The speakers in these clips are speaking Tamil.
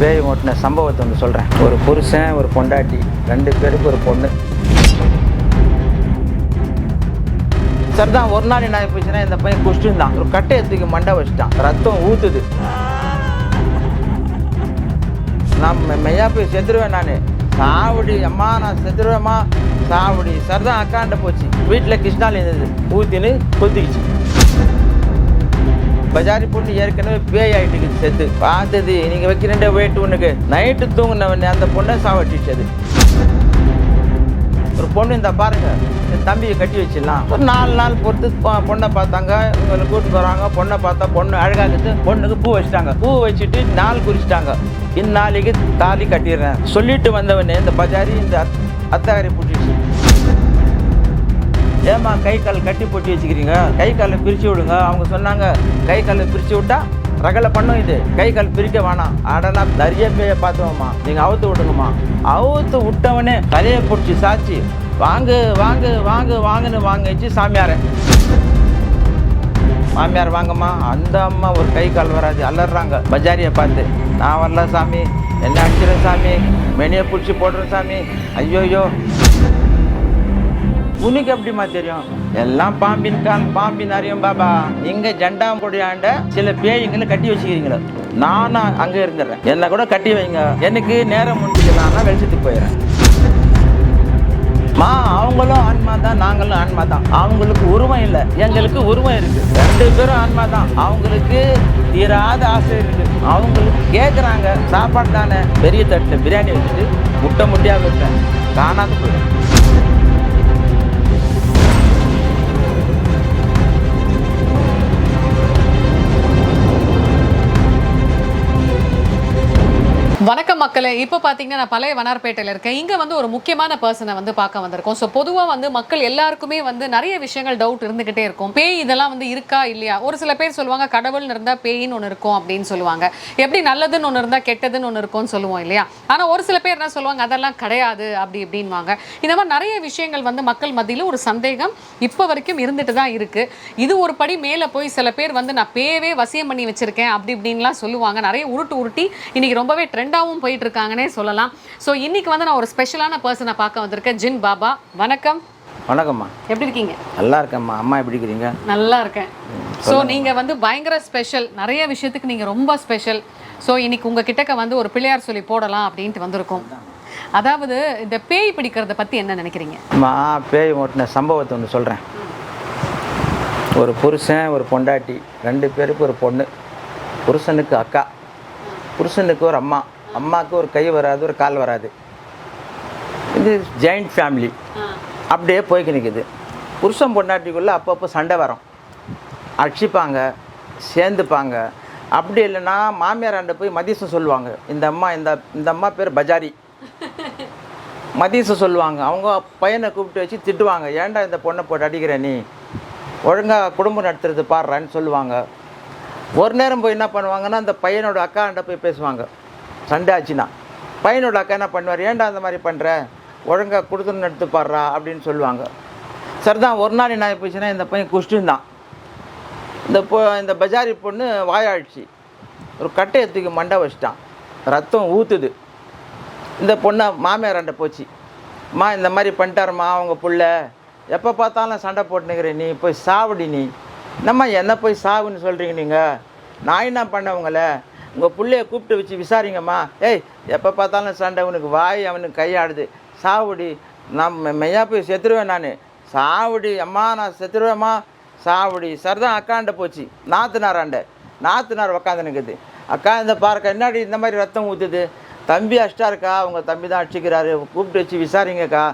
பேய் ஓட்டின சம்பவத்தை வந்து சொல்கிறேன் ஒரு புருஷன் ஒரு பொண்டாட்டி ரெண்டு பேருக்கு ஒரு பொண்ணு. சார் தான் ஒரு நாள் என்ன போச்சுன்னா இந்த பையன் குஷ்டிருந்தான் தான் ஒரு கட்டையை தூக்கி மண்டை வச்சுட்டான். ரத்தம் ஊத்துது. நான் மெய்யா போய் செத்துருவேன் நான். சாவடி அம்மா நான் செத்துருவேம்மா. சாவடி. சார் தான் அக்காண்ட போச்சு. வீட்டில் கிருஷ்ணால் இருந்தது. ஊத்தின்னு கொத்திக்கிச்சு. பஜாரி பொண்ணு ஏற்கனவே பேய் ஆயிட்டு செத்து. பார்த்தது நீங்க வைக்கிறேன் வெயிட் உனக்கு. நைட்டு தூங்கினவன் அந்த பொண்ணை சாவட்டிச்சது ஒரு பொண்ணு இந்த பாருங்க என் தம்பியை கட்டி வச்சிடலாம். ஒரு நாலு நாள் பொறுத்து பொண்ணை பார்த்தாங்க இவங்களை கூட்டிட்டு போறாங்க பொண்ணை பார்த்தா பொண்ணு அழகாகுது பொண்ணுக்கு பூ வச்சுட்டாங்க. பூ வச்சுட்டு நாள் குறிச்சிட்டாங்க. இந்நாளைக்கு தாலி கட்டிடுறேன். சொல்லிட்டு வந்தவனே இந்த பஜாரி இந்த அத்தாரி பிடிச்சிச்சு ஏமா கை கால் கட்டி போட்டு வச்சுக்கிறீங்க? கை காலை பிரித்து விடுங்க. அவங்க சொன்னாங்க கை காலை பிரித்து விட்டா ரகலை பண்ணும் இது. கை கால் பிரிக்க வேணாம். அடனா நிறைய பேய பார்த்துவோம்மா. நீங்கள் அவுத்து விடுங்கம்மா. அவுத்து விட்டவனே தலையை பிடிச்சி சாச்சி. வாங்கு வாங்கு வாங்கு வாங்குன்னு வாங்க. வச்சு சாமியாரை. மாமியார் வாங்கம்மா. அந்த அம்மா ஒரு கை கால் வராது. அலறாங்க. பஜாரியை பார்த்து நான் வரல சாமி. என்ன அடிச்சிடும் சாமி. மெனியை பிடிச்சி போடுறேன் சாமி. ஐயோயோ. உனக்கு எப்படிம்மா தெரியும்? எல்லாம் பாம்பின் கால் பாம்பின் அறியும் பாபா. இங்க ஜண்டாம்பொடியாண்ட சில பேய்களை கட்டி வச்சுக்கிறீங்களோ. நானும் அங்க இருந்துடுறேன் என்ன கூட கட்டி வைங்க. எனக்கு நேரம் முடிஞ்சுக்கலாம் நான் வெளிச்சத்துக்கு போயிடுறேன் மா அவங்களும் ஆன்மா தான் நாங்களும் ஆன்மா தான். அவங்களுக்கு உருவம் இல்லை. எங்களுக்கு உருவம் இருக்கு. ரெண்டு பேரும் ஆன்மா தான். அவங்களுக்கு தீராத ஆசை இருக்கு. அவங்களுக்கு கேட்குறாங்க சாப்பாடு தானே. பெரிய தட்டில் பிரியாணி வச்சுட்டு முட்டை முட்டையாக வைப்பேன் காணாது போயிடும். வணக்கம் மக்களே. இப்போ பார்த்தீங்கன்னா நான் பழைய வனார்பேட்டையில் இருக்கேன். இங்கே வந்து ஒரு முக்கியமான பர்சனை வந்து பார்க்க வந்திருக்கோம். ஸோ பொதுவாக வந்து மக்கள் எல்லாருக்குமே வந்து நிறைய விஷயங்கள் டவுட் இருந்துகிட்டே இருக்கும். பேய் இதெல்லாம் வந்து இருக்கா இல்லையா? ஒரு சில பேர் சொல்லுவாங்க கடவுள்னு இருந்தால் பேயின்னு ஒன்று இருக்கும் அப்படின்னு சொல்லுவாங்க. எப்படி நல்லதுன்னு ஒன்று இருந்தால் கெட்டதுன்னு ஒன்று இருக்கும்னு சொல்லுவோம் இல்லையா? ஆனால் ஒரு சில பேர் என்ன சொல்லுவாங்க அதெல்லாம் கிடையாது அப்படி இப்படின்வாங்க இந்த மாதிரி நிறைய விஷயங்கள் வந்து மக்கள் மத்தியில் ஒரு சந்தேகம் இப்போ வரைக்கும் இருந்துட்டு தான் இருக்கு. இது ஒரு படி மேலே போய் சில பேர் வந்து நான் பேயவே வசியம் பண்ணி வச்சிருக்கேன் அப்படி இப்படின்லாம் சொல்லுவாங்க. நிறைய உருட்டு உருட்டி இன்னைக்கு ரொம்பவே ட்ரெண்டாகவும் போயிட்டு இருக்காங்கன்னே சொல்லலாம். ஸோ இன்னைக்கு வந்து நான் ஒரு ஸ்பெஷலான பர்சனை பார்க்க வந்திருக்கேன். ஜின் பாபா வணக்கம். வணக்கம்மா. எப்படி இருக்கீங்க? நல்லா இருக்கேம்மா. அம்மா எப்படி இருக்கிறீங்க? நல்லா இருக்கேன். ஸோ நீங்கள் வந்து பயங்கர ஸ்பெஷல் நிறைய விஷயத்துக்கு நீங்கள் ரொம்ப ஸ்பெஷல் ஸோ இன்னைக்கு உங்கள் கிட்டக்க வந்து ஒரு பிள்ளையார் சொல்லி போடலாம் அப்படின்ட்டு வந்திருக்கோம். அதாவது இந்த பேய் பிடிக்கிறத பற்றி என்ன நினைக்கிறீங்க? அம்மா பேய் ஓட்டின சம்பவத்தை ஒன்று சொல்கிறேன் ஒரு புருஷன் ஒரு பொண்டாட்டி. ரெண்டு பேருக்கு ஒரு பொண்ணு. புருஷனுக்கு அக்கா. புருஷனுக்கு ஒரு அம்மா. அம்மாவுக்கு ஒரு கை வராது ஒரு கால் வராது. இது ஜாயிண்ட் ஃபேமிலி. அப்படியே போய்க்கு நிற்குது புருஷன் பொண்டாட்டிக்குள்ளே அப்பப்போ சண்டை வரும். அடிச்சுப்பாங்க சேர்ந்துப்பாங்க. அப்படி இல்லைன்னா மாமியாராண்ட போய் மதியசம் சொல்லுவாங்க. இந்த அம்மா இந்த இந்த அம்மா பேர் பஜாரி. மதியசம் சொல்லுவாங்க. அவங்க பையனை கூப்பிட்டு வச்சு திட்டுவாங்க. ஏன்டா இந்த பொண்ணை போட்டு அடிக்கிற நீ? ஒழுங்காக குடும்பம் நடத்துறது பாடுறான்னு சொல்லுவாங்க. ஒரு நேரம் போய் என்ன பண்ணுவாங்கன்னா அந்த பையனோட அக்காண்ட போய் பேசுவாங்க. சண்டை ஆச்சுன்னா பையனோட அக்கா என்ன பண்ணுவார்? ஏன்டா அந்த மாதிரி பண்ணுற ஒழுங்காக கொடுத்துன்னு எடுத்து பாடுறா அப்படின்னு சொல்லுவாங்க. சரிதான் ஒரு நாள் என்ன ஆகி போச்சுன்னா இந்த பையன் குஷ்டின் தான். இந்த பொ இந்த பஜாரி பொண்ணு வாயாழ்ச்சி. ஒரு கட்டையை தூக்கி மண்டை வச்சிட்டான். ரத்தம் ஊற்றுது இந்த பொண்ணை மாமியாராண்ட போச்சு. அம்மா இந்த மாதிரி பண்ணிட்டாரும்மா அவங்க புள்ள. எப்போ பார்த்தாலும் சண்டை போட்டுனுக்கிற நீ போய் சாவடி நீ. என்னம்மா என்ன போய் சாவுன்னு சொல்கிறீங்க நீங்கள் நான் என்ன பண்ணவங்கள? உங்கள் பிள்ளைய கூப்பிட்டு வச்சு விசாரிங்கம்மா. ஏய் எப்போ பார்த்தாலும் சண்டை உனக்கு வாய் அவனுக்கு கையாடுது. சாவுடி நான் மெய்யா போய் செத்துருவேன் நான். சாவுடி அம்மா நான் செத்துருவேம்மா. சாவடி சரிதான் அக்காண்ட போச்சு. நாத்துனாராண்ட நாத்துனார் உக்காந்துனுக்குது அக்கா இந்த பார்க்க என்னாடி இந்த மாதிரி ரத்தம் ஊற்றுது தம்பி அஷ்டா இருக்கா? அவங்க தம்பி தான் அடிச்சுக்கிறாரு. கூப்பிட்டு வச்சு விசாரிங்கக்கா.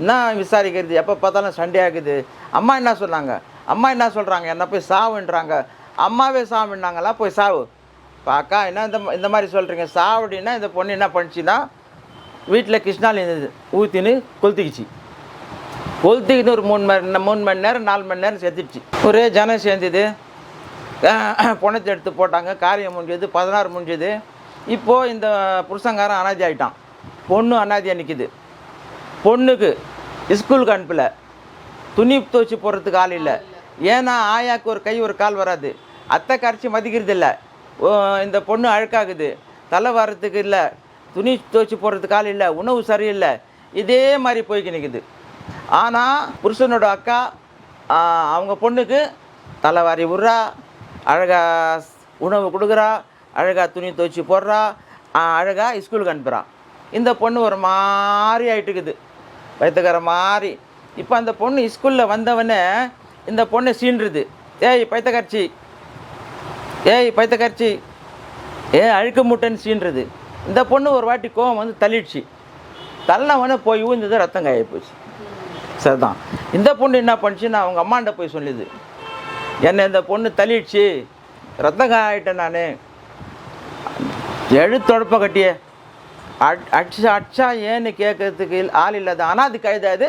என்ன விசாரிக்கிறது? எப்போ பார்த்தாலும் சண்டே ஆகுது. அம்மா என்ன சொன்னாங்க? அம்மா என்ன சொல்கிறாங்க என்ன போய் சாவுன்றாங்க? அம்மாவே சாவுன்னாங்களா? போய் சாவு. இப்போ அக்கா என்ன இந்த இந்த மாதிரி சொல்கிறீங்க சாவடின்னா இந்த பொண்ணு என்ன பண்ணுச்சுன்னா வீட்டில் கிருஷ்ணால் ஊற்றின்னு கொளுத்திக்கிச்சு. கொளுத்திக்கிட்டு ஒரு மூணு மணி மூணு மணி நேரம் நாலு மணி நேரம் செத்துடுச்சு. ஒரே ஜனம் சேர்ந்தது. பணத்தை எடுத்து போட்டாங்க. காரியம் முடிஞ்சது பதினாறு முடிஞ்சது. இப்போது இந்த புருஷங்காரன் அனாதி ஆகிட்டான் பொண்ணு அனாதியாக நிற்கிது பொண்ணுக்கு ஸ்கூலுக்கு அனுப்பல. துணி துவச்சி போடுறதுக்கு ஆள் இல்லை. ஏன்னா ஆயாக்கு ஒரு கை ஒரு கால் வராது. அத்தை கரைச்சி மதிக்கிறது இல்லை இந்த பொண்ணு அழுக்காகுது. தலை வர்றதுக்கு இல்லை. துணி துவைச்சி போடுறதுக்கு ஆள் இல்லை. உணவு சரியில்லை. இதே மாதிரி போய்க்கு நிற்குது ஆனால் புருஷனோட அக்கா அவங்க பொண்ணுக்கு தலை வாரி விட்றா அழகாக உணவு கொடுக்குறா அழகாக துணி துவைச்சி போடுறா அழகாக ஸ்கூலுக்கு அனுப்புகிறான் இந்த பொண்ணு ஒரு மாதிரி ஆகிட்டுக்குது பைத்தக்கார மாதிரி இப்போ அந்த பொண்ணு ஸ்கூலில் வந்தவொடனே இந்த பொண்ணை சீன்றுது ஏய் பைத்தக்காட்சி ஏய் பைத்தக்காரச்சி ஏ அழுக்க முட்டைன்னு சீன்றது இந்த பொண்ணு ஒரு வாட்டி கோவம் வந்து தள்ளிடுச்சு. தள்ளவனே போய் ஊந்தது ரத்தம் காய போச்சு. சரிதான். இந்த பொண்ணு என்ன பண்ணுச்சு நான் அவங்க அம்மாண்ட போய் சொல்லிது. என்னை இந்த பொண்ணு தள்ளிடுச்சு. ரத்தம் காயிட்டேன் நான். எழுத்தொடப்ப கட்டியே. அட் அடிச்சா அடிச்சா ஏன்னு கேட்கறதுக்கு ஆள் இல்லாத ஆனால் அது அது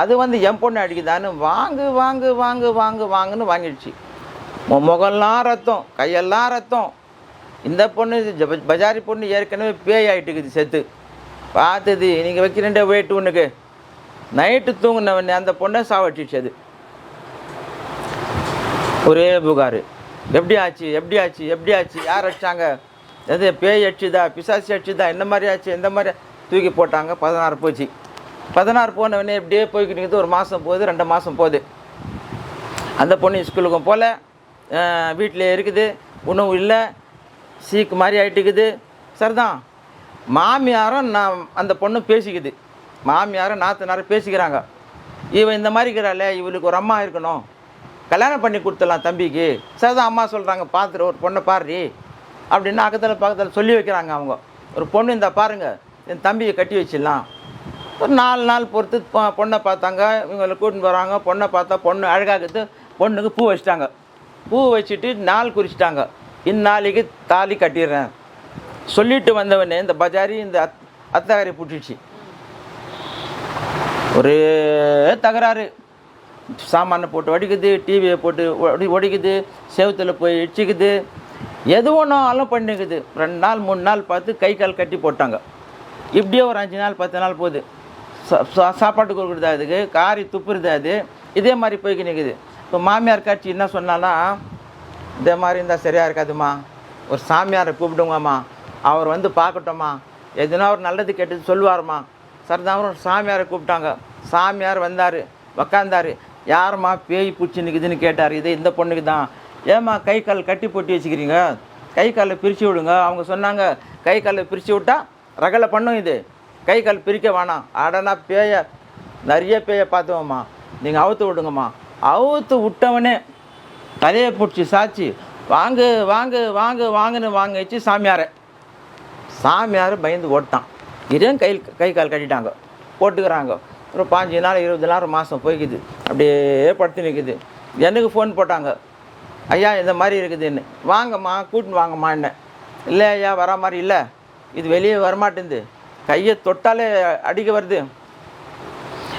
அது வந்து என் பொண்ணு அடிக்குதான்னு வாங்கு வாங்கு வாங்கு வாங்கு வாங்குன்னு வாங்கிடுச்சு. முகம்லாம் ரத்தம் கையெல்லாம் ரத்தம். இந்த பொண்ணு பஜாரி பொண்ணு ஏற்கனவே பேய் ஆகிட்டுக்குது செத்து. பார்த்தது நீங்கள் வைக்கிறேன்டே வெயிட் உனக்கு. நைட்டு தூங்கினவன் அந்த பொண்ணை சாவட்டிச்சது அது. ஒரே புகார். எப்படி ஆச்சு எப்படி ஆச்சு எப்படி ஆச்சு யார் அடிச்சாங்க? எது பேய் அடிச்சுதா பிசாசி அடிச்சுதா இந்த மாதிரி ஆச்சு இந்த மாதிரி தூக்கி போட்டாங்க பதினாறு போச்சு. பதினாறு போனவொடனே இப்படியே போய்கிட்டு ஒரு மாதம் போகுது ரெண்டு மாதம் போகுது. அந்த பொண்ணு ஸ்கூலுக்கும் போகல வீட்டில் இருக்குது. உணவு இல்லை. சீக்கு மாதிரி ஆகிட்டுக்குது சரிதான். மாமியாரும் நான் அந்த பொண்ணு பேசிக்குது. மாமியாரும் நாத்தனாரும் பேசிக்கிறாங்க. இவன் இந்த மாதிரி இருக்கிறாளே இவளுக்கு ஒரு அம்மா இருக்கணும். கல்யாணம் பண்ணி கொடுத்துடலாம் தம்பிக்கு. சரிதான் அம்மா சொல்கிறாங்க பார்த்துட்டு ஒரு பொண்ணை பாருடி. அப்படின்னு அக்கத்தில் பக்கத்தில் சொல்லி வைக்கிறாங்க அவங்க. ஒரு பொண்ணு இந்த பாருங்கள் என் தம்பியை கட்டி வச்சிடலாம். ஒரு நாலு நாள் பொறுத்து பொ- பொண்ணை பார்த்தாங்க. இவங்களை கூட்டின்னு போகிறாங்க பொண்ணை பார்த்தா பொண்ணு அழகாகுது பொண்ணுக்கு பூ வச்சிட்டாங்க. பூ வச்சுட்டு நாள் குறிச்சிட்டாங்க. இந்நாளைக்கு தாலி கட்டிடுறேன். சொல்லிட்டு வந்தவனே இந்த பஜாரி இந்த அத் அத்தகாரி புட்டிடுச்சு. ஒரே தகராறு. சாமானை போட்டு ஒடிக்குது டிவியை போட்டு ஒடி ஒடிக்குது செவுத்தில் போய் இடிச்சிக்குது. எது ஒன்றாலும் பண்ணிக்குது. ரெண்டு நாள் மூணு நாள் பார்த்து கை கால் கட்டி போட்டாங்க. இப்படியே ஒரு அஞ்சு நாள் பத்து நாள் போகுது. சாப்பாட்டு கொடுக்குறது அதுக்கு காரி துப்புறது அது இதே மாதிரி போய்க்கு நிற்குது இப்போ மாமியார் காட்சி என்ன சொன்னான்னா இதே மாதிரி இருந்தால் சரியாக இருக்காதும்மா. ஒரு சாமியாரை கூப்பிடுங்கம்மா. அவர் வந்து பார்க்கட்டோம்மா. எதுனா அவர் நல்லது கெட்டது சொல்லுவாருமா சரிதான் ஒரு சாமியாரை கூப்பிட்டாங்க. சாமியார் வந்தார் உக்காந்தார். யாரும்மா பேய் பூச்சி நிற்குதுன்னு கேட்டார். இது இந்த பொண்ணுக்கு தான். ஏம்மா கை கால் கட்டி போட்டி வச்சுக்கிறீங்க? கை காலை பிரித்து விடுங்க. அவங்க சொன்னாங்க கை காலை பிரித்து விட்டா ரகலை பண்ணும் இது. கை கால் பிரிக்க வேணாம். அடனா பேய. நிறைய பேயை பார்த்துவோம்மா. நீங்கள் அவுத்து விடுங்கம்மா. அவுத்து விட்டவனே. தலையை பிடிச்சி சாச்சி. வாங்கு வாங்கு வாங்கு வாங்குன்னு வாங்க வச்சு சாமியாரை. சாமியார் பயந்து ஓட்டான். இதையும் கை கை கால் கட்டிட்டாங்க. போட்டுக்கிறாங்க. ஒரு பாஞ்சு நாள் இருபது நாள் மாதம் போய்க்குது. அப்படியே படுத்து நிற்குது எனக்கு ஃபோன் போட்டாங்க? ஐயா இந்த மாதிரி இருக்குதுன்னு. வாங்கம்மா கூட்டின்னு வாங்கம்மா என்ன. இல்லை ஐயா வர மாதிரி இல்லை. இது வெளியே வரமாட்டேங்குது. கையை தொட்டாலே அடிக்க வருது.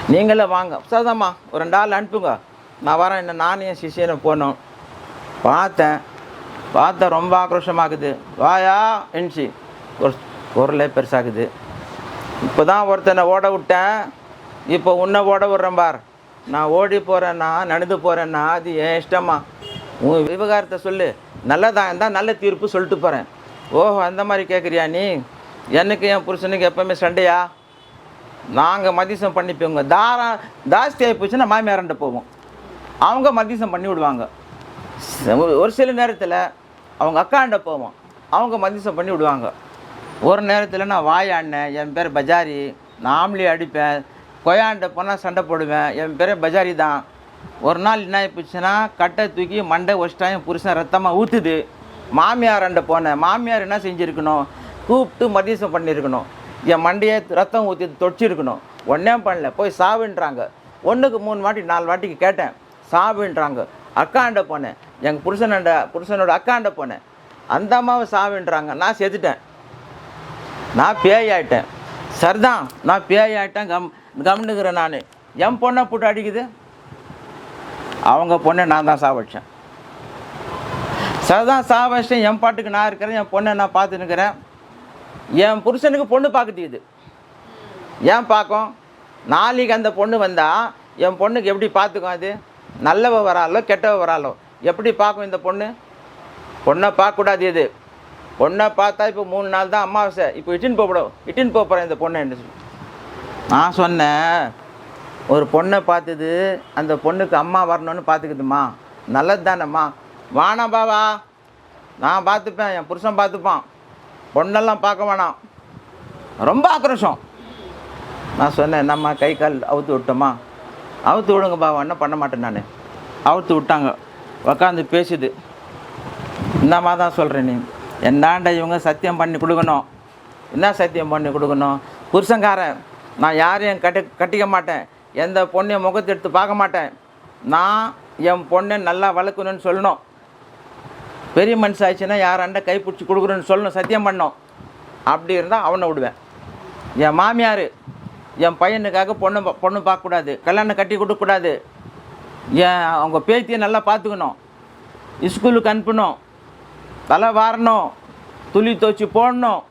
நீங்களே வாங்க. சரிதாம்மா ஒரு ரெண்டு ஆள் அனுப்புங்க. நான் வரேன் என்ன நானும் என் சிஷியனை போனோம். பார்த்தேன். பார்த்தா ரொம்ப ஆக்ரோஷமாகுது வாயா என்சி. ஒரு குரலே பெருசாகுது இப்போ தான் ஒருத்தனை ஓட விட்டேன். இப்போ உன்னை ஓட விட்றேன் பார். நான் ஓடி போகிறேன்னா நடந்து போகிறேன்னா அது என் இஷ்டமா? உன் விவகாரத்தை சொல்லு. நல்லதாக இருந்தால் நல்ல தீர்ப்பு சொல்லிட்டு போகிறேன் ஓஹோ அந்த மாதிரி கேட்குறியா நீ? எனக்கு என் புருஷனுக்கு எப்போவுமே சண்டையா? நாங்கள் மதிசம் பண்ணிப்போங்க. தாரா ஜாஸ்தி ஆகி போச்சுன்னா மாமியாரண்ட போவோம். அவங்க மத்தியசம் பண்ணி விடுவாங்க. ச- ஒரு சில நேரத்தில் அவங்க அக்காண்ட போவோம் அவங்க மத்தியசம் பண்ணி விடுவாங்க. ஒரு நேரத்தில் நான் வாயாண்ணேன் என் பேர் பஜாரி நான் ஆம்லி அடிப்பேன். கொயாண்ட போனால் சண்டை போடுவேன். என் பேர் பஜாரி தான். ஒரு நாள் என்ன ஆகிப்போச்சுன்னா கட்டை தூக்கி மண்டை ஒஸ்டாயும் புருஷன் ரத்தமாக ஊற்றுது மாமியாரண்ட போனேன். மாமியார் என்ன செஞ்சுருக்கணும்? கூப்பிட்டு மத்தியசம் பண்ணியிருக்கணும் என் மண்டையை ரத்தம் ஊற்றி தொடிச்சிருக்கணும் ஒன்றே பண்ணல. போய் சாவுன்றாங்க. ஒன்றுக்கு மூணு வாட்டி நாலு வாட்டிக்கு கேட்டேன். சாவுன்றாங்க. அக்காண்ட போனேன். எங்கள் புருஷனோட புருஷனோட அக்காண்ட போனேன். அந்த அம்மாவை சாவுன்றாங்க. நான் செத்துட்டேன். நான் பேய் ஆயிட்டேன். சரிதான் நான் பேய் ஆயிட்டேன். கம் கம்னுக்கிறேன் நான். என் பொண்ணை போட்டு அடிக்குது? அவங்க பொண்ணை நான் தான் சாவடிச்சேன். சரிதான் சாவடிச்சேன் என் பாட்டுக்கு நான் இருக்கிறேன். என் பொண்ணை நான் பார்த்துன்னுக்கிறேன் என் புருஷனுக்கு பொண்ணு பார்க்குது ஏன் பார்க்கும்? நாளைக்கு அந்த பொண்ணு வந்தால் என் பொண்ணுக்கு எப்படி பார்த்துக்கும் அது? நல்லவ வராலோ கெட்டவ வராலோ எப்படி பார்க்கும் இந்த பொண்ணு? பொண்ணை பார்க்கக்கூடாது இது பொண்ணை பார்த்தா இப்போ மூணு நாள் தான் அமாவாசை. இப்போ இட்டின் போகப்படும் போக போகிறேன் இந்த பொண்ணை என்ன சொல்லி. நான் சொன்னேன் ஒரு பொண்ணை பார்த்தது அந்த பொண்ணுக்கு அம்மா வரணும்னு பார்த்துக்குதுமா நல்லது தானேம்மா. வானா பாவா. நான் பார்த்துப்பேன் என் புருஷன் பார்த்துப்பான். பொண்ணெல்லாம் பார்க்க வேணாம். ரொம்ப ஆக்ரோஷம். நான் சொன்னேன் என்னம்மா கை கால் அவுத்து விட்டோமா? அவுத்து விடுங்க பாவம் என்ன பண்ண மாட்டேன் நான். அவுத்து விட்டாங்க. உக்காந்து பேசுது. என்னம்மா தான் சொல்கிறேன் நீ. என்னாண்ட இவங்க சத்தியம் பண்ணி கொடுக்கணும்? என்ன சத்தியம் பண்ணி கொடுக்கணும்? புருஷங்காரன் நான் யாரையும் கட்டி கட்டிக்க மாட்டேன். எந்த பொண்ணையும் முகத்தை எடுத்து பார்க்க மாட்டேன். நான் என் பொண்ணை நல்லா வளர்க்கணும்னு சொல்லணும். பெரிய மனுஷன் ஆச்சுன்னா யாராண்ட கை பிடிச்சி கொடுக்குறேன்னு சொல்லணும் சத்தியம் பண்ணோம் அப்படி இருந்தால் அவனை விடுவேன். என் மாமியார் என் பையனுக்காக பொண்ணு பொண்ணு பார்க்கக்கூடாது கல்யாணம் கட்டி கொடுக்கக்கூடாது. என் அவங்க பேத்தியை நல்லா பார்த்துக்கணும். ஸ்கூலுக்கு அனுப்பணும். தலை வாரணும். துளி துவச்சி போடணும்.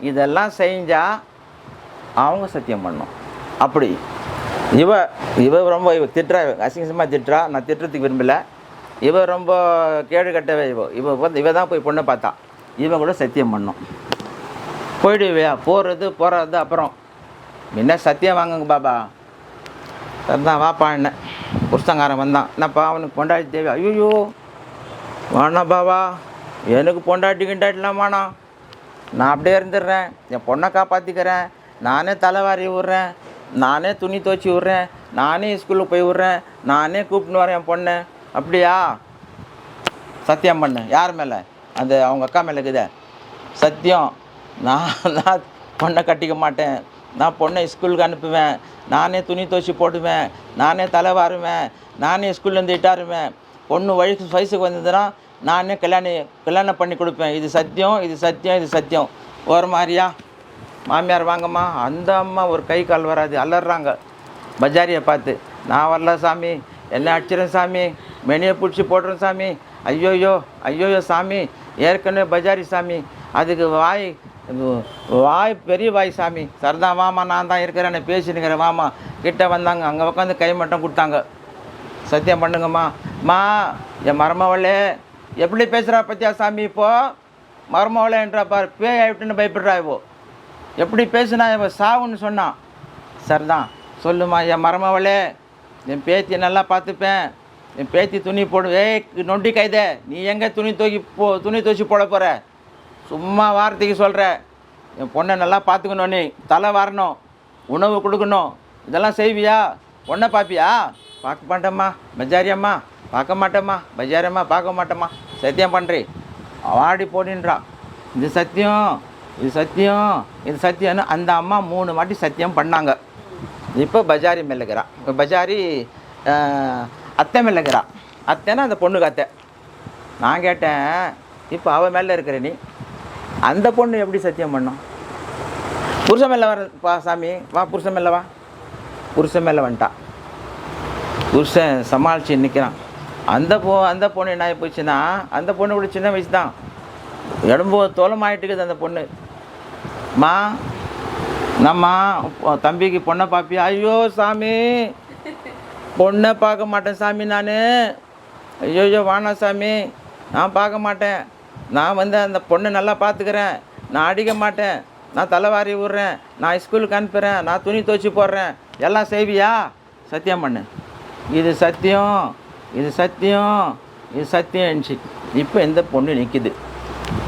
இதெல்லாம் செஞ்சால் அவங்க சத்தியம் பண்ணணும் அப்படி. இவ இவ ரொம்ப இவ திட்டுறா அசிங்கசமாக திட்டுறா. நான் திட்டுறதுக்கு விரும்பலை. இவ ரொம்ப கேடு கட்டவே இவ. இவ வந்து இவ தான் போய் பொண்ணை பார்த்தா. இவன் கூட சத்தியம் பண்ணும். போயிடுவியா? போகிறது போகிறது அப்புறம் முன்ன சத்தியம் வாங்குங்க பாபா? தான் வாப்பா என்ன? புருஷங்காரன் வந்தான். என்னப்பா அவனுக்கு பொண்டாட்டி தேவை? ஐயோ வேணாம் பாபா எனக்கு பொண்டாட்டி கிண்டாட்டிலாம் வேணாம் நான் அப்படியே இருந்துடுறேன். என் பொண்ணை காப்பாற்றிக்கிறேன் நானே தலைவாரி விட்றேன் நானே துணி துவச்சி விட்றேன் நானே ஸ்கூலுக்கு போய் விட்றேன் நானே கூப்பிட்டு வரேன் என் பொண்ணை. அப்படியா? சத்தியம் பண்ணு. யார் மேலே? அந்த அவங்க அக்கா மேலே இருக்குதே. சத்தியம். நான் நான் பொண்ணை கட்டிக்க மாட்டேன். நான் பொண்ணை ஸ்கூலுக்கு அனுப்புவேன். நானே துணி துவச்சி போடுவேன். நானே தலை வாருவேன். நானே ஸ்கூல்லேருந்து இட்டாருவேன். பொண்ணு வயசு வயசுக்கு வந்ததுன்னா நானே கல்யாணம் கல்யாணம் பண்ணி கொடுப்பேன். இது சத்தியம் இது சத்தியம் இது சத்தியம். ஒரு மாதிரியா? மாமியார் வாங்கம்மா. அந்த அம்மா ஒரு கை கால் வராது. அலறாங்க. பஜாரியை பார்த்து நான் வரல சாமி. என்ன அடிச்சிடும் சாமி. மெனியை பிடிச்சி போடுறோம் சாமி. ஐயோயோ ஐயோயோ சாமி. ஏற்கனவே பஜாரி சாமி. அதுக்கு வாய் வாய் பெரிய வாய் சாமி. சரிதான் வாமா நான் தான் இருக்கிறேன் நான் பேசினுக்கிறேன் வாமா கிட்ட வந்தாங்க அங்கே உட்காந்து கை மட்டும் கொடுத்தாங்க. சத்தியம் பண்ணுங்கம்மா. மா என் மருமவளே எப்படி பேசுகிறா பத்தியா சாமி இப்போ? மருமவளேன்றா பார் பேய் ஆகிட்டுன்னு பயப்படுறா இவோ. எப்படி பேசுனா இவ சாவுன்னு சொன்னான் சரிதான் சொல்லுமா என் மருமவளே என் பேத்தி நல்லா பார்த்துப்பேன். என் பேத்தி துணி போடு ஏய் நொண்டி கைதே நீ எங்கே துணி தூக்கி போ துணி துவச்சி போட போகிற சும்மா வார்த்தைக்கு சொல்கிற என் பொண்ணை நல்லா பார்த்துக்கணும் நீ. தலை வரணும். உணவு கொடுக்கணும். இதெல்லாம் செய்வியா? பொண்ணை பார்ப்பியா? பார்க்க மாட்டேம்மா. பஜாரியம்மா. பார்க்க மாட்டேம்மா. பஜாரியம்மா பார்க்க மாட்டேம்மா. சத்தியம் பண்ணுறி வாடி போடின்றான் இது சத்தியம். இது சத்தியம். இது சத்தியம்னு அந்த அம்மா மூணு வாட்டி சத்தியம் பண்ணாங்க. இப்போ பஜாரி மெல்லுகிறான் இப்போ பஜாரி அத்தை மெல்லுகிறான் அத்தைன்னா அந்த பொண்ணுக்கு அத்தை. நான் கேட்டேன் இப்போ அவள் மேலே இருக்கிற நீ? அந்த பொண்ணு எப்படி சத்தியம் பண்ணும்? புருஷன் மேலே வர பா சாமி வா புருஷன் மேலே வா. புருஷன் மேலே வந்துட்டா. புருஷன் சமாளித்து நிற்கிறான் அந்த பொ அந்த பொண்ணு என்ன ஆகி போச்சுன்னா அந்த பொண்ணு கூட சின்ன வயசு தான். எலும்பு தோலமாயிட்டு இருக்குது அந்த பொண்ணு. மா நம்ம தம்பிக்கு பொண்ணை பார்ப்பியா ஐயோ சாமி. பொண்ணை பார்க்க மாட்டேன் சாமி நான். ஐயோ வானா சாமி. நான் பார்க்க மாட்டேன். நான் வந்து அந்த பொண்ணை நல்லா பார்த்துக்கிறேன். நான் அடிக்க மாட்டேன். நான் தலைவாரி விட்றேன் நான் ஸ்கூலுக்கு அனுப்புகிறேன் நான் துணி துவச்சி போடுறேன். எல்லாம் செய்வியா? சத்தியம் பண்ணு. இது சத்தியம். இது சத்தியம். இது சத்தியம்னுச்சு இப்போ இந்த பொண்ணு நிற்கிது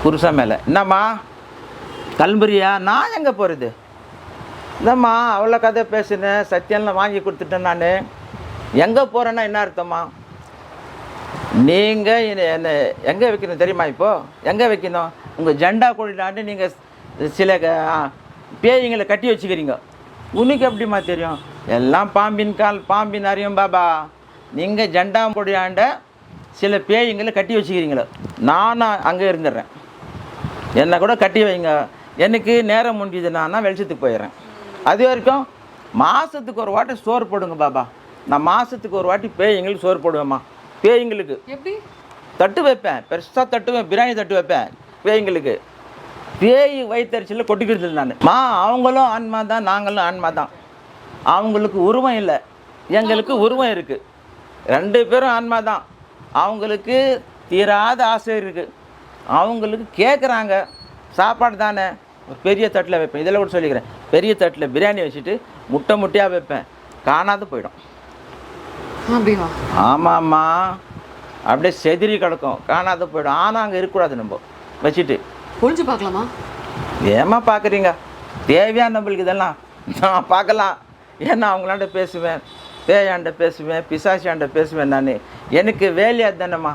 புருஷன் மேலே. என்னம்மா? கிளம்புறியா நான் எங்கே போகிறது இந்தம்மா அவ்வளோ கதை பேசினேன் சத்தியம்லாம் வாங்கி கொடுத்துட்டேன் நான். எங்கே போகிறேன்னா என்ன அர்த்தம்மா? நீங்கள் என்ன எங்கே வைக்கணும் தெரியுமா இப்போது எங்கே வைக்கணும்? உங்கள் ஜெண்டா கொடிலாண்டு நீங்கள் சில க- பேய்களை கட்டி வச்சுக்கிறீங்க. உனக்கு எப்படிம்மா தெரியும்? எல்லாம் பாம்பின் கால் பாம்பின் அறியும் பாபா. நீங்கள் ஜெண்டா கொடியாண்ட சில பேய்களை கட்டி வச்சுக்கிறீங்களோ. நானும் அங்கே இருந்துடுறேன் என்னை கூட கட்டி வைங்க. எனக்கு நேரம் முடிஞ்சதுன்னா நான் வெளிச்சத்துக்கு போயிடுறேன் அது வரைக்கும் மாதத்துக்கு ஒரு வாட்டி சோறு போடுங்க பாபா. நான் மாதத்துக்கு ஒரு வாட்டி பேய்ங்களுக்கு சோறு போடுவேம்மா. பேய்ங்களுக்கு. எப்படி? தட்டு வைப்பேன். பெருசாக தட்டுவேன் பிரியாணி தட்டு வைப்பேன் பேய்ங்களுக்கு. பேய் வயிற்றுச்சலில் கொட்டிக்கிறது நான். மா அவங்களும் ஆன்மா தான் நாங்களும் ஆன்மா தான். அவங்களுக்கு உருவம் இல்லை. எங்களுக்கு உருவம் இருக்குது ரெண்டு பேரும் ஆன்மா தான். அவங்களுக்கு தீராத ஆசை இருக்குது அவங்களுக்கு கேட்குறாங்க சாப்பாடு தானே? ஒரு பெரிய தட்டில் வைப்பேன். இதில் கூட சொல்லிக்கிறேன். பெரிய தட்டில் பிரியாணி வச்சுட்டு முட்டை முட்டையாக வைப்பேன். காணாது போயிடும். ஆமாம்மா. அப்படியே செதிரி கிடக்கும். காணாத போயிடும். ஆனால் அங்கே இருக்கக்கூடாது நம்ம. வச்சுட்டு. ஒளிஞ்சு பார்க்கலாமா? ஏம்மா பார்க்குறீங்க? தேவையா நம்மளுக்கு இதெல்லாம். நான் பார்க்கலாம். ஏன்னா அவங்களாண்ட பேசுவேன்? பேயாண்ட பேசுவேன் பிசாசியாண்ட பேசுவேன் நான். எனக்கு வேலையா தானேம்மா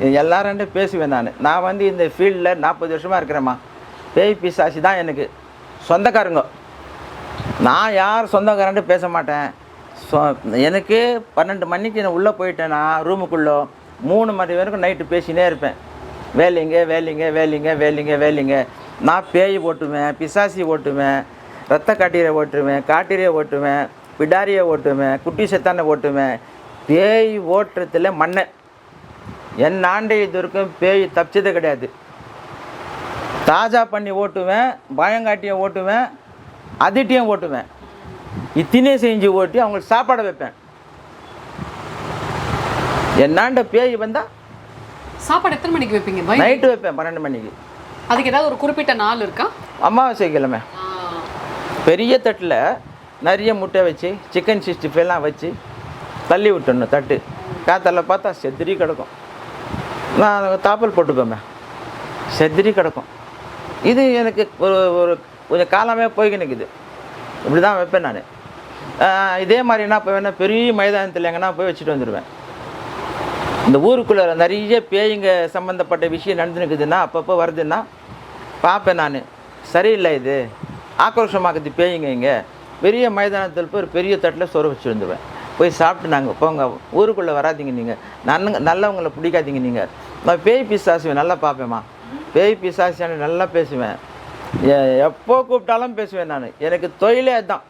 எல்லாராண்ட பேசுவேன் நான். நான் வந்து இந்த ஃபீல்டில் நாற்பது வருஷமாக இருக்கிறேம்மா. பேய் பிசாசி தான் எனக்கு. சொந்தக்காரங்க. நான் யார் சொந்தக்காரன்ட்டு பேச மாட்டேன். ஸோ எனக்கு பன்னெண்டு மணிக்கு நான் உள்ளே போயிட்டேன்னா ரூமுக்குள்ளே மூணு மணி வரைக்கும் நைட்டு பேசினே இருப்பேன். வேலைங்க வேலைங்க வேலைங்க வேலைங்க வேலைங்க. நான் பேய் ஓட்டுவேன் பிசாசி ஓட்டுவேன் ரத்த காட்டீரை ஓட்டுவேன் காட்டீரை ஓட்டுவேன் பிடாரியை ஓட்டுவேன் குட்டி செத்தானை ஓட்டுவேன். பேய் ஓட்டுறதுல மண்ணை. என் ஆண்டை இது வரைக்கும் பேய் தப்பிச்சதே கிடையாது. தாஜா பண்ணி ஓட்டுவேன் பயங்காட்டியை ஓட்டுவேன் அதிட்டியும் ஓட்டுவேன். இத்தினே செஞ்சு ஓட்டி அவங்களுக்கு சாப்பாடு வைப்பேன். என்னாண்ட பேய் வந்தால் சாப்பாடு எத்தனை மணிக்கு வைப்பீங்க? நைட்டு வைப்பேன் பன்னெண்டு மணிக்கு. அதுக்கு ஏதாவது ஒரு குறிப்பிட்ட நாள் இருக்கா? அமாவாசை கிழமை. பெரிய தட்டில் நிறைய முட்டை வச்சு சிக்கன் சிக்ஸ்டி ஃபைவ்லாம் வச்சு தள்ளி விட்டுடணும் தட்டு. காத்தால பார்த்தா செத்திரி கிடக்கும். நான் தாப்பல் போட்டுப்பேன் செத்திரி கிடக்கும். இது எனக்கு ஒரு ஒரு கொஞ்சம் காலமே போய்க்கு நிற்குது இப்படி தான் வைப்பேன் நான். இதே மாதிரி என்ன போவேன்னா பெரிய மைதானத்தில் எங்கன்னா போய் வச்சுட்டு வந்துடுவேன் இந்த ஊருக்குள்ளே நிறைய பேய்ங்க சம்மந்தப்பட்ட விஷயம் நடந்துருக்குதுன்னா அப்பப்போ வருதுன்னா பார்ப்பேன் நான். சரியில்லை இது. ஆக்ரோஷமாக்குது பேய்ங்க இங்கே. பெரிய மைதானத்தில் போய் ஒரு பெரிய தட்டில் சொர வச்சு வந்துடுவேன் போய் சாப்பிட்டு நாங்கள் போங்க. ஊருக்குள்ளே வராதீங்க நீங்கள் நல்ல நல்லவங்களை பிடிக்காதீங்க நீங்கள் நான் பேய் பிசாசுவேன் நல்லா பார்ப்பேம்மா பேய் பிசாசியான நல்லா பேசுவேன். எப்போ கூப்பிட்டாலும் பேசுவேன் நான். எனக்கு தொழிலே தான்